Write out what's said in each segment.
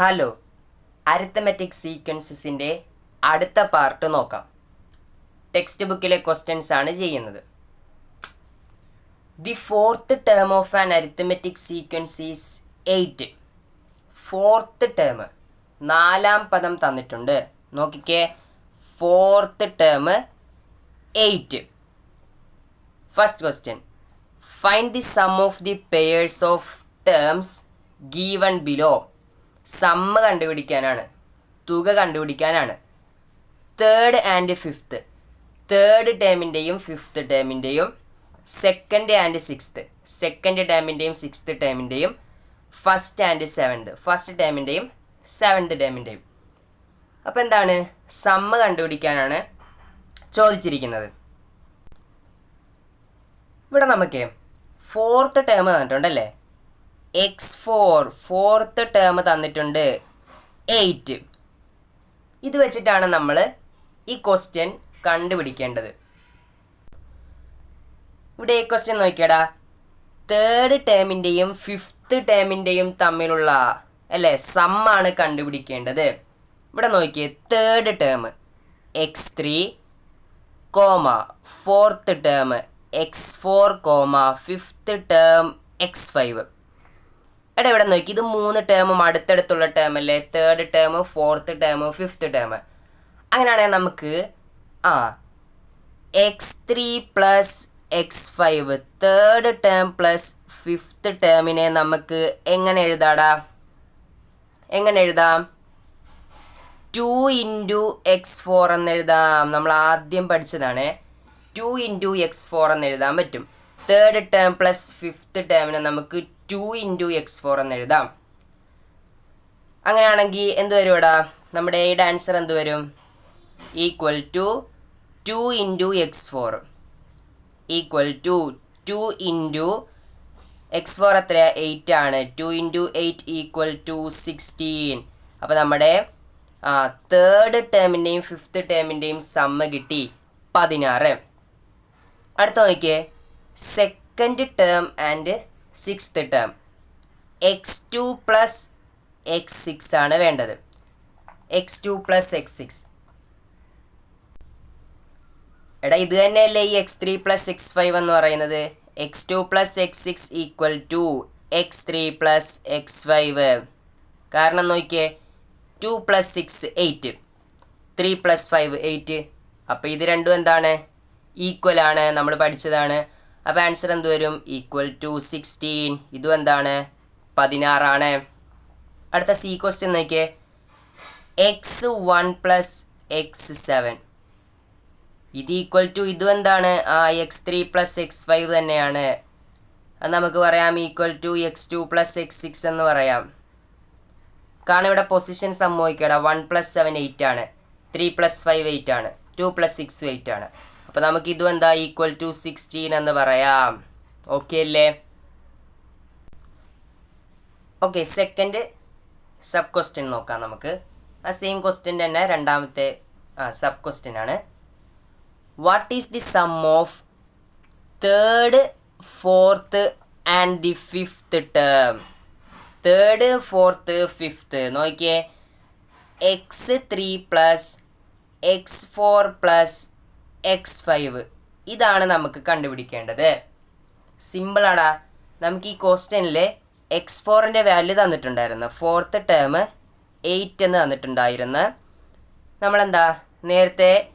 Hello arithmetic സീക്വൻസസിന്റെ അടുത്ത part നോക്കാം. Text ബുക്കിലെ ക്വസ്റ്റ്യൻസ് ആണ് ചെയ്യുന്നത്. The fourth term of an arithmetic sequence is eight fourth term നാലാം പദം തന്നിട്ടുണ്ട്. നോക്കിക്കേ. Fourth term eight first question find the sum of the pairs of terms given below sum കണ്ടുപിടിക്കാനാണ്. തുക കണ്ടുപിടിക്കാനാണ്. തേർഡ് ആൻഡ് ഫിഫ്ത്ത് തേർഡ് ടേമിന്റെയും fifth ടേമിന്റെയും second and sixth second ടേമിന്റെയും sixth ടേമിന്റെയും ഫസ്റ്റ് ആൻഡ് സെവൻത് ഫസ്റ്റ് ടേമിന്റെയും സെവൻത് ടേമിന്റെയും അപ്പോൾ എന്താണ്? സമ്മ കണ്ടുപിടിക്കാനാണ് ചോദിച്ചിരിക്കുന്നത്. ഇവിടെ നമുക്ക് ഫോർത്ത് ടേം തന്നിട്ടുണ്ടല്ലേ എക്സ് ഫോർ ഫോർത്ത് ടേം തന്നിട്ടുണ്ട്. എയ്റ്റ് ഇത് വെച്ചിട്ടാണ് നമ്മൾ ഈ ക്വസ്റ്റ്യൻ കണ്ടുപിടിക്കേണ്ടത്. ഇവിടെ ഈ ക്വസ്റ്റ്യൻ നോക്കിയടാ. തേർഡ് ടേമിന്റെയും ഫിഫ്ത്ത് ടേമിന്റെയും തമ്മിലുള്ള അല്ലേ സമ്മാണ് കണ്ടുപിടിക്കേണ്ടത്. ഇവിടെ നോക്കിയേ third term x three comma fourth term x four comma fifth term x five എടാ ഇവിടെ നോക്കി. ഇത് മൂന്ന് ടേമും അടുത്തടുത്തുള്ള ടേം അല്ലേ? Third term fourth term fifth term അങ്ങനെയാണെങ്കിൽ നമുക്ക് ആ x three plus x five third term plus fifth ടേമിനെ നമുക്ക് എങ്ങനെ എഴുതാടാ? എങ്ങനെ എഴുതാം? ടു ഇന്റു എക്സ് ഫോർ എന്ന് എഴുതാം. നമ്മൾ ആദ്യം പഠിച്ചതാണ്. ടു ഇന്റു എക്സ് ഫോർ എന്ന് എഴുതാൻ പറ്റും. തേർഡ് ടേം പ്ലസ് ഫിഫ്ത്ത് ടേമിനെ നമുക്ക് ടു ഇന്റു എക്സ് ഫോർ എന്ന് എഴുതാം. അങ്ങനെയാണെങ്കിൽ എന്ത് വരും ഇവിടെ നമ്മുടെ എയുടെ ആൻസർ എന്ത് വരും? Equal to two into x four. Equal to two into x four എത്രയാണ് എയ്റ്റ് ആണ്. Two into eight equal to sixteen. അപ്പോൾ നമ്മുടെ തേർഡ് ടേമിന്റെയും ഫിഫ്ത്ത് ടേമിന്റെയും സമ്മ കിട്ടി പതിനാറ്. അടുത്ത നോക്കിയേ. Second term and sixth term x two plus x six ആണ് വേണ്ടത്. X two plus x six എടാ ഇത് തന്നെയല്ലേ ഈ x three plus x five എന്ന് പറയുന്നത്? X two plus x six equal to x three plus x five കാരണം നോക്കിയേ two plus six eight three plus five eight അപ്പോൾ ഇത് രണ്ടും എന്താണ്? ഈക്വൽ ആണ്. നമ്മൾ പഠിച്ചതാണ്. അപ്പോൾ ആൻസർ എന്ത് വരും? ഈക്വൽ ടു സിക്സ്റ്റീൻ ഇതും എന്താണ്? പതിനാറാണ്. അടുത്ത സി ക്വസ്റ്റ്യൻ നോക്കിയേ. X one plus x seven ഇത് ഈക്വൽ ടു ഇതും എന്താണ്? ആ x three plus x five തന്നെയാണ്. അത് നമുക്ക് പറയാം equal to x two plus x six എന്ന് പറയാം. കാരണം ഇവിടെ പൊസിഷൻ സംഭവിക്കട വൺ പ്ലസ് സെവൻ എയ്റ്റ് ആണ്. ത്രീ പ്ലസ് ഫൈവ് എയ്റ്റ് ആണ്. ടു പ്ലസ് സിക്സ് എയ്റ്റ് ആണ്. അപ്പോൾ നമുക്ക് ഇതും എന്താ? ഈക്വൽ ടു സിക്സ്റ്റീൻ എന്ന് പറയാം. ഓക്കെ അല്ലേ? ഓക്കെ സെക്കൻഡ് സബ് ക്വസ്റ്റ്യൻ നോക്കാം നമുക്ക്. ആ സെയിം ക്വസ്റ്റ്യൻ തന്നെ രണ്ടാമത്തെ ആ സബ് ക്വസ്റ്റ്യൻ ആണ്. What is the sum of third fourth and the fifth term third fourth fifth നോക്കിയേ. X three plus x four plus x five ഇതാണ് നമുക്ക് കണ്ടുപിടിക്കേണ്ടത്. സിമ്പിളാടാ നമുക്ക് ഈ ക്വസ്റ്റ്യനിൽ എക്സ് ഫോറിന്റെ വാല്യൂ തന്നിട്ടുണ്ടായിരുന്നു. ഫോർത്ത് ടേം എയ്റ്റ് എന്ന് തന്നിട്ടുണ്ടായിരുന്നു. നമ്മളെന്താ? നേരത്തെ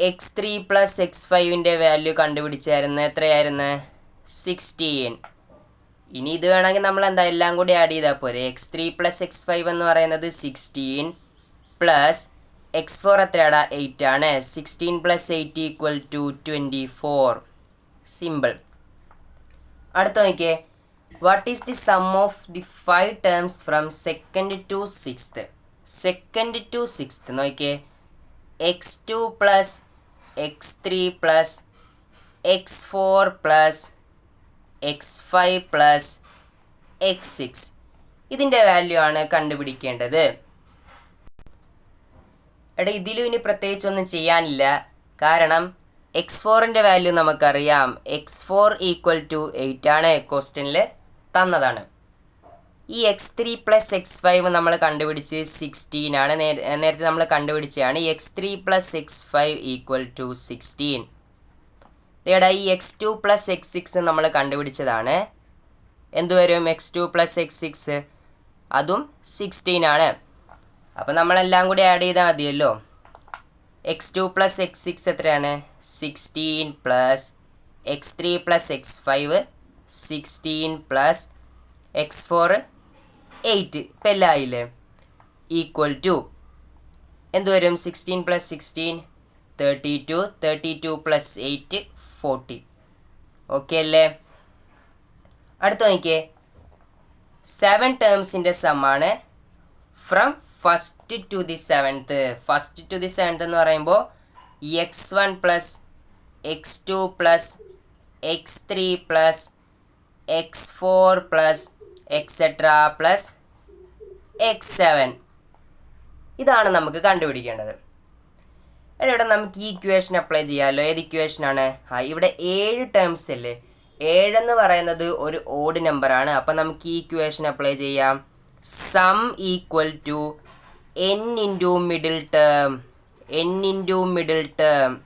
എക്സ് ത്രീ പ്ലസ് എക്സ് ഫൈവിന്റെ വാല്യൂ കണ്ടുപിടിച്ചായിരുന്നു. എത്രയായിരുന്നു? സിക്സ്റ്റീൻ ഇനി ഇത് വേണമെങ്കിൽ നമ്മൾ എന്താ? എല്ലാം കൂടി ആഡ് ചെയ്താൽ പോരെ. X three plus x five എന്ന് പറയുന്നത് സിക്സ്റ്റീൻ പ്ലസ് എക്സ് ഫോർ എത്രയാടാ? എയ്റ്റ് ആണ്. Sixteen plus eight equal to twenty four simple അടുത്ത നോക്കിയേ. What is the sum of the five terms from second to sixth second to sixth നോക്കിയേ. X two plus x three plus x four plus x five plus x six ഇതിന്റെ value ആണ് കണ്ടുപിടിക്കേണ്ടത്. എടാ ഇതിലും ഇനി പ്രത്യേകിച്ചൊന്നും ചെയ്യാനില്ല. കാരണം എക്സ് ഫോറിന്റെ വാല്യൂ നമുക്കറിയാം. X four equal to eight ആണ് ക്വസ്റ്റ്യനിൽ തന്നതാണ്. ഈ x three plus x five നമ്മൾ കണ്ടുപിടിച്ച് സിക്സ്റ്റീൻ ആണ്. നേര- നേരത്തെ നമ്മൾ കണ്ടുപിടിച്ചതാണ്. ഈ x three plus x five equal to sixteen ഇതേടാ ഈ x two plus x six നമ്മൾ കണ്ടുപിടിച്ചതാണ്. എന്തുവരും x two plus x six അതും സിക്സ്റ്റീൻ ആണ്. അപ്പോൾ നമ്മളെല്ലാം കൂടി ആഡ് ചെയ്താൽ മതിയല്ലോ. X two plus x six എത്രയാണ്? Sixteen plus x three plus x five sixteen plus x four eight ഇപ്പം എല്ലാം ആയില്ലേ? ഈക്വൽ ടു എന്ത് വരും? Sixteen plus sixteen thirty two thirty two plus eight forty okay അല്ലേ? അടുത്ത നോക്കിയേ. സെവൻ ടേംസിന്റെ സമ്മാണ് from first to the seventh first to the seventh എന്ന് പറയുമ്പോൾ x one plus x two plus x three plus x four plus etcetera plus x seven ഇതാണ് നമുക്ക് കണ്ടുപിടിക്കേണ്ടത്. ഇവിടെ നമുക്ക് ഈ ഇക്വേഷൻ അപ്ലൈ ചെയ്യാമല്ലോ ഏത് ഇക്വേഷനാണ് ആ ഇവിടെ ഏഴ് ടേംസ് അല്ലേ ഏഴെന്ന് പറയുന്നത് ഒരു ഓഡ് നമ്പറാണ് അപ്പം നമുക്ക് ഈ ഇക്വേഷൻ അപ്ലൈ ചെയ്യാം. Sum equal to n into middle term n into middle term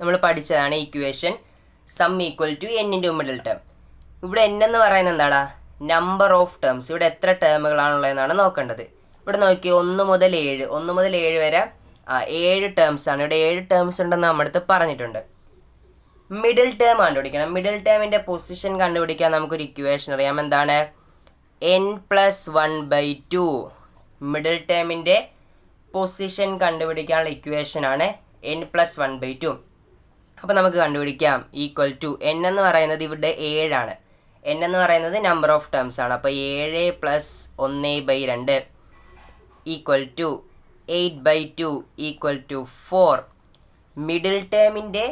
നമ്മൾ പഠിച്ചതാണ് equation sum equal to n into middle term ഇവിടെ എൻ എന്ന് പറയുന്നത് എന്താടാ? നമ്പർ ഓഫ് ടേംസ് ഇവിടെ എത്ര ടേമുകളാണുള്ളതെന്നാണ് നോക്കേണ്ടത്. ഇവിടെ നോക്കി ഒന്ന് മുതൽ ഏഴ്. ഒന്ന് മുതൽ ഏഴ് വരെ ആ ഏഴ് ടേംസ് ആണ്. ഇവിടെ ഏഴ് ടേംസ് ഉണ്ടെന്ന് നമ്മുടെ അടുത്ത് പറഞ്ഞിട്ടുണ്ട്. മിഡിൽ ടേം കണ്ടുപിടിക്കണം. മിഡിൽ ടേമിന്റെ പൊസിഷൻ കണ്ടുപിടിക്കാൻ നമുക്കൊരു ഇക്വേഷൻ അറിയാം. എന്താണ്? N plus one by two middle ടേമിന്റെ position കണ്ടുപിടിക്കാനുള്ള ഇക്വേഷനാണ് n plus one by two അപ്പോൾ നമുക്ക് കണ്ടുപിടിക്കാം. ഈക്വൽ ടു എൻ എന്ന് പറയുന്നത് ഇവിടെ ഏഴാണ് എൻ എന്ന് പറയുന്നത് നമ്പർ ഓഫ് ടേംസ് ആണ്. അപ്പോൾ ഏഴ് പ്ലസ് ഒന്ന് ബൈ രണ്ട് equal to eight by two equal to four middle ടേമിന്റെ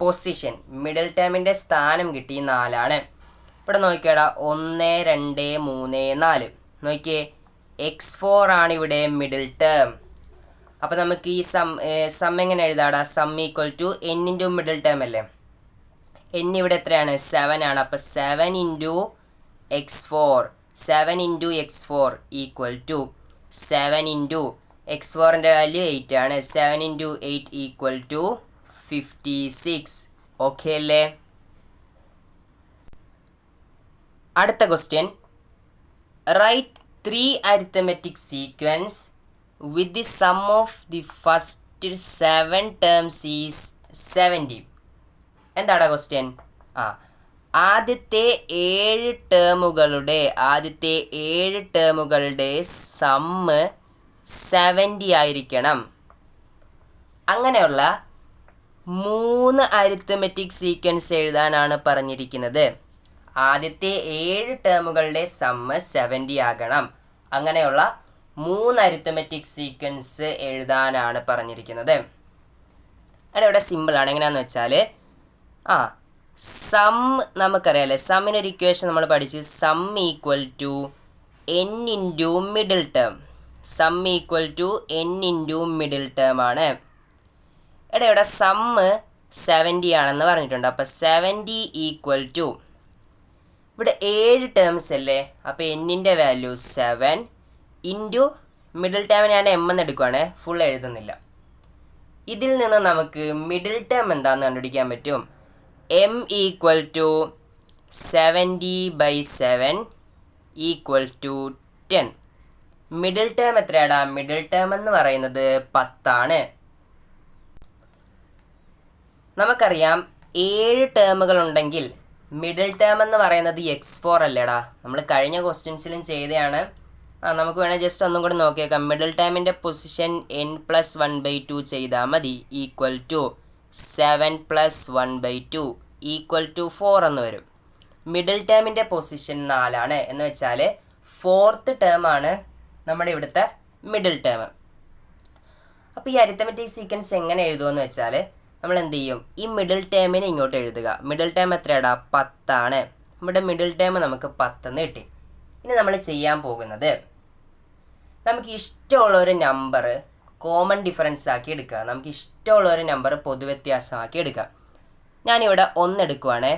position middle ടേമിന്റെ സ്ഥാനം കിട്ടി നാലാണ്. ഇവിടെ നോക്കിയാടാ ഒന്ന് രണ്ട് മൂന്ന് നാല്. നോക്കിയേ എക്സ് ഫോർ ആണ് ഇവിടെ മിഡിൽ ടേം അപ്പോൾ നമുക്ക് ഈ സം സം എങ്ങനെ എഴുതാടാ? Sum equal to n into middle term അല്ലേ? എൻ ഇവിടെ എത്രയാണ്? സെവൻ ആണ്. അപ്പോൾ seven into x four seven into x four equal to seven into x ഫോറിന്റെ വാല്യൂ എയ്റ്റ് ആണ്. Seven into eight equal to fifty six okay അല്ലേ? അടുത്ത question right three arithmetic sequence with the sum of the first seven terms is seventy എന്താണ് question ആ ആദ്യത്തെ ഏഴ് ടേമുകളുടെ ആദ്യത്തെ ഏഴ് ടേമുകളുടെ സമ്മ് സെവന്റി ആയിരിക്കണം. അങ്ങനെയുള്ള മൂന്ന് അരിത്തമെറ്റിക് സീക്വൻസ് എഴുതാനാണ് പറഞ്ഞിരിക്കുന്നത്. ആദ്യത്തെ ഏഴ് ടേമുകളുടെ സമ്മ് സെവന്റി ആകണം. അങ്ങനെയുള്ള മൂന്ന് അരിത്തമെറ്റിക് സീക്വൻസ് എഴുതാനാണ് പറഞ്ഞിരിക്കുന്നത്. അവിടെ ഇവിടെ സിമ്പിളാണ് എങ്ങനെയാണെന്ന് വെച്ചാൽ ആ സം നമുക്കറിയാലേ സമ്മിനൊരു ഇക്വേഷൻ നമ്മൾ പഠിച്ചു. Sum equal to n into middle term sum equal to n into middle term ആണ്. എടാ ഇവിടെ സമ്മ് സെവന്റി ആണെന്ന് പറഞ്ഞിട്ടുണ്ട്. അപ്പോൾ സെവന്റി ഈക്വൽ ടു ഇവിടെ ഏഴ് ടേംസ് അല്ലേ? അപ്പോൾ എന്നിന്റെ value seven into middle term ഞാൻ എം എന്ന് എടുക്കുവാണ്. ഫുൾ എഴുതുന്നില്ല. ഇതിൽ നിന്ന് നമുക്ക് മിഡിൽ ടേം എന്താണെന്ന് കണ്ടുപിടിക്കാൻ പറ്റും? M equal to seventy by seven equal to ten middle term എത്രയാടാ? Middle term എന്ന് പറയുന്നത് പത്താണ്. നമുക്കറിയാം ഏഴ് ടേമുകൾ ഉണ്ടെങ്കിൽ മിഡിൽ ടേം എന്ന് പറയുന്നത് എക്സ് ഫോർ അല്ലേടാ. നമ്മൾ കഴിഞ്ഞ ക്വസ്റ്റ്യൻസിലും ചെയ്തതാണ് ആ നമുക്ക് വേണേൽ ജസ്റ്റ് ഒന്നും കൂടി നോക്കിയേക്കാം. Middle ടേമിന്റെ position n plus one by two ചെയ്താൽ മതി. Equal to seven plus one by two equal to four എന്ന് വരും. മിഡിൽ ടേമിന്റെ പൊസിഷൻ നാലാണ്. എന്ന് വെച്ചാൽ ഫോർത്ത് ടേമാണ് നമ്മുടെ ഇവിടുത്തെ മിഡിൽ ടേം അപ്പോൾ ഈ അരിത്തമെറ്റിക് സീക്വൻസ് എങ്ങനെ എഴുതുമെന്ന് വെച്ചാൽ നമ്മൾ എന്ത് ചെയ്യും ഈ മിഡിൽ ടേമിനെ ഇങ്ങോട്ട് എഴുതുക. മിഡിൽ ടേം എത്രയാടാ? പത്താണ്. നമ്മുടെ മിഡിൽ ടേം നമുക്ക് പത്തെന്ന് കിട്ടി. ഇനി നമ്മൾ ചെയ്യാൻ പോകുന്നത് നമുക്ക് ഇഷ്ടമുള്ള ഒരു നമ്പർ കോമൺ ഡിഫറൻസ് ആക്കി എടുക്കുക. നമുക്ക് ഇഷ്ടമുള്ള ഒരു നമ്പർ പൊതുവ്യത്യാസമാക്കി എടുക്കുക. ഞാനിവിടെ ഒന്നെടുക്കുവാണേ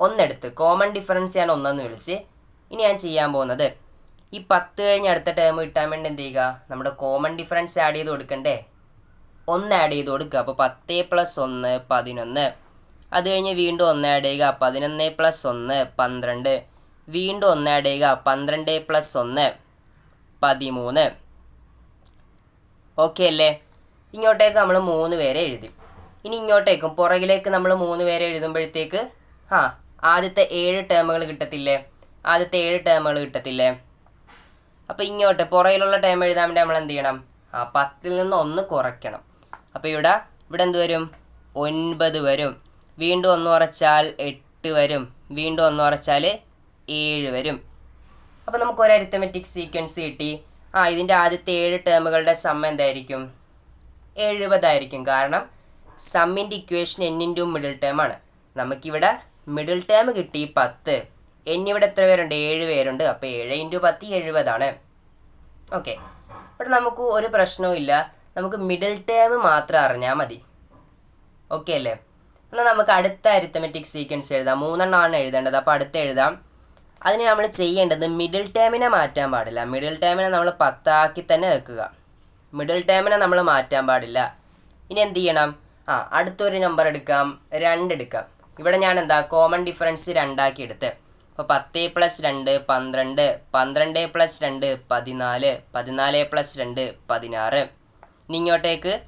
ഒന്നെടുത്ത് കോമൺ ഡിഫറൻസ് ഞാൻ ഒന്നെന്ന് വിളിച്ച്. ഇനി ഞാൻ ചെയ്യാൻ പോകുന്നത് ഈ പത്ത് കഴിഞ്ഞ് അടുത്ത ടേം കിട്ടാൻ വേണ്ടി എന്ത് ചെയ്യുക നമ്മുടെ കോമൺ ഡിഫറൻസ് ആഡ് ചെയ്ത് കൊടുക്കണ്ടേ? ഒന്ന് ആഡ് ചെയ്ത് കൊടുക്കുക. അപ്പോൾ പത്ത് പ്ലസ് ഒന്ന് പതിനൊന്ന്. അത് കഴിഞ്ഞ് വീണ്ടും ഒന്ന് ആഡ് ചെയ്യുക. പതിനൊന്ന് പ്ലസ് ഒന്ന് പന്ത്രണ്ട്. വീണ്ടും ഒന്ന് ആഡ് ചെയ്യുക. പന്ത്രണ്ട് പ്ലസ് ഒന്ന് പതിമൂന്ന്. ഓക്കെ അല്ലേ? ഇങ്ങോട്ടേക്ക് നമ്മൾ മൂന്ന് പേരെ എഴുതി. ഇനി ഇങ്ങോട്ടേക്കും പുറകിലേക്ക് നമ്മൾ മൂന്ന് പേരെ എഴുതുമ്പോഴത്തേക്ക് ആ ആദ്യത്തെ ഏഴ് ടേമുകൾ കിട്ടത്തില്ലേ? ആദ്യത്തെ ഏഴ് ടേമുകൾ കിട്ടത്തില്ലേ? അപ്പോൾ ഇങ്ങോട്ട് പുറകിലുള്ള ടേം എഴുതാൻ വേണ്ടി നമ്മൾ എന്ത് ചെയ്യണം? ആ പത്തിൽ നിന്ന് ഒന്ന് കുറയ്ക്കണം. അപ്പോൾ ഇവിടെ ഇവിടെ എന്ത് വരും? ഒൻപത് വരും. വീണ്ടും ഒന്ന് കുറച്ചാൽ എട്ട് വരും. വീണ്ടും ഒന്ന് കുറച്ചാൽ ഏഴ് വരും. അപ്പോൾ നമുക്ക് ഒരു അരിത്തമെറ്റിക് സീക്വൻസ് കിട്ടി. ആ ഇതിന്റെ ആദ്യത്തെ ഏഴ് ടേമുകളുടെ സമ്മ എന്തായിരിക്കും? എഴുപതായിരിക്കും കാരണം സമ്മിന്റെ ഇക്വേഷൻ എന്നിന്റെ മിഡിൽ ടേം ആണ്. നമുക്കിവിടെ മിഡിൽ ടേം കിട്ടി പത്ത്. എന്നിവിടെ എത്ര പേരുണ്ട്? ഏഴ് പേരുണ്ട്. അപ്പോൾ ഏഴ് ഇന്റു പത്ത് എഴുപതാണ്. ഓക്കെ ഇവിടെ നമുക്ക് ഒരു പ്രശ്നവും ഇല്ല. നമുക്ക് മിഡിൽ ടേം മാത്രം അറിഞ്ഞാൽ മതി. ഓക്കെ അല്ലേ? എന്നാൽ നമുക്ക് അടുത്ത അരിത്തമെറ്റിക് സീക്വൻസ് എഴുതാം. മൂന്നെണ്ണമാണ് എഴുതേണ്ടത്. അപ്പോൾ അടുത്ത് എഴുതാം. അതിന് നമ്മൾ ചെയ്യേണ്ടത് മിഡിൽ ടേമിനെ മാറ്റാൻ പാടില്ല. മിഡിൽ ടേമിനെ നമ്മൾ പത്താക്കി തന്നെ വെക്കുക. മിഡിൽ ടേമിനെ നമ്മൾ മാറ്റാൻ പാടില്ല. ഇനി എന്ത് ചെയ്യണം? ആ അടുത്തൊരു നമ്പർ എടുക്കാം. രണ്ട് എടുക്കാം. ഇവിടെ ഞാൻ എന്താ? കോമൺ ഡിഫറൻസ് രണ്ടാക്കി എടുത്ത്. അപ്പോൾ പത്ത് പ്ലസ് രണ്ട് പന്ത്രണ്ട്. പന്ത്രണ്ട് പ്ലസ് രണ്ട് പതിനാല്. പതിനാല് പ്ലസ് രണ്ട് പതിനാറ്. ഇനി ഇങ്ങോട്ടേക്ക്.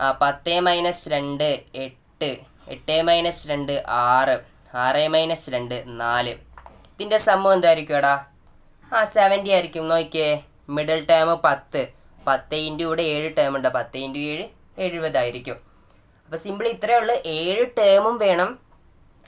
ആ പത്ത് മൈനസ് രണ്ട് എട്ട്. എട്ട് മൈനസ് രണ്ട് ആറ്. ആറ് മൈനസ് രണ്ട് നാല്. ഇതിന്റെ സമ്മം എന്തായിരിക്കും എടാ ആ സെവന്റി ആയിരിക്കും. നോക്കിയേ. മിഡിൽ ടേം പത്ത്. പത്ത് ഇന്റു ഇവിടെ ഏഴ് ടേം ഉണ്ട്. പത്ത് ഇന്റു ഏഴ് എഴുപതായിരിക്കും അപ്പോൾ സിമ്പിൾ ഇത്രയേ ഉള്ളൂ. ഏഴ് ടേമും വേണം.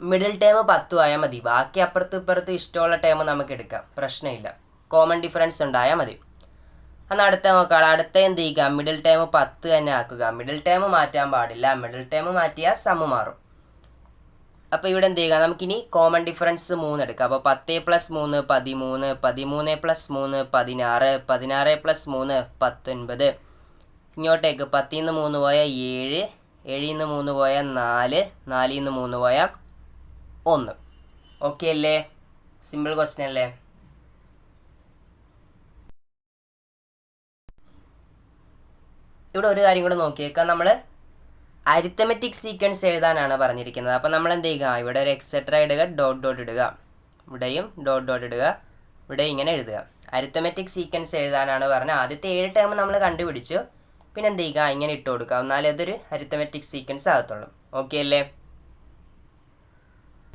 മിഡിൽ ടേം പത്തും ആയാൽ മതി. ബാക്കി അപ്പുറത്ത് ഇപ്പുറത്ത് ഇഷ്ടമുള്ള ടേം നമുക്ക് എടുക്കാം. പ്രശ്നമില്ല. കോമൺ ഡിഫറൻസ് ഉണ്ടായാൽ മതി. എന്നാൽ അടുത്ത നോക്കാം അടുത്ത എന്ത് ചെയ്യുക? മിഡിൽ ടേം പത്ത് തന്നെ ആക്കുക. മിഡിൽ ടേം മാറ്റാൻ പാടില്ല. മിഡിൽ ടേം മാറ്റിയാൽ സമ്മ് മാറും. അപ്പോൾ ഇവിടെ എന്ത് ചെയ്യുക? നമുക്കിനി കോമൺ ഡിഫറൻസ് മൂന്ന് എടുക്കാം. അപ്പോൾ പത്ത് പ്ലസ് മൂന്ന് പതിമൂന്ന് പതിമൂന്ന് പ്ലസ് മൂന്ന് പതിനാറ് പതിനാറ് പ്ലസ് മൂന്ന് പത്തൊൻപത്. ഇങ്ങോട്ടേക്ക് പത്തിൽ നിന്ന് മൂന്ന് പോയ ഏഴ് ഏഴിൽ നിന്ന് മൂന്ന് പോയ നാല് നാലിൽ നിന്ന് മൂന്ന് പോയ ഒന്ന്. ഓക്കെ അല്ലേ? സിമ്പിൾ ക്വസ്റ്റ്യൻ അല്ലേ? ഇവിടെ ഒരു കാര്യം കൂടെ നോക്കിയേക്കാം നമ്മൾ അരിത്തമെറ്റിക് സീക്വൻസ് എഴുതാനാണ് പറഞ്ഞിരിക്കുന്നത്. അപ്പോൾ നമ്മൾ എന്ത് ചെയ്യുക ഇവിടെ ഒരു എക്സെട്ര ഇടുക? ഡോട്ട് ഡോട്ട് ഇടുക. ഇവിടെയും ഡോട്ട് ഡോട്ട് ഇടുക. ഇവിടെ ഇങ്ങനെ എഴുതുക. അരിത്തമെറ്റിക് സീക്വൻസ് എഴുതാനാണ് പറഞ്ഞത് ആദ്യത്തെ ഏഴ് ടേം നമ്മൾ കണ്ടുപിടിച്ചു. പിന്നെ എന്ത് ചെയ്യുക ഇങ്ങനെ ഇട്ട് കൊടുക്കുക. എന്നാലേ അതൊരു അരിത്തമെറ്റിക് സീക്വൻസ് ആകത്തുള്ളൂ. ഓക്കെ അല്ലേ?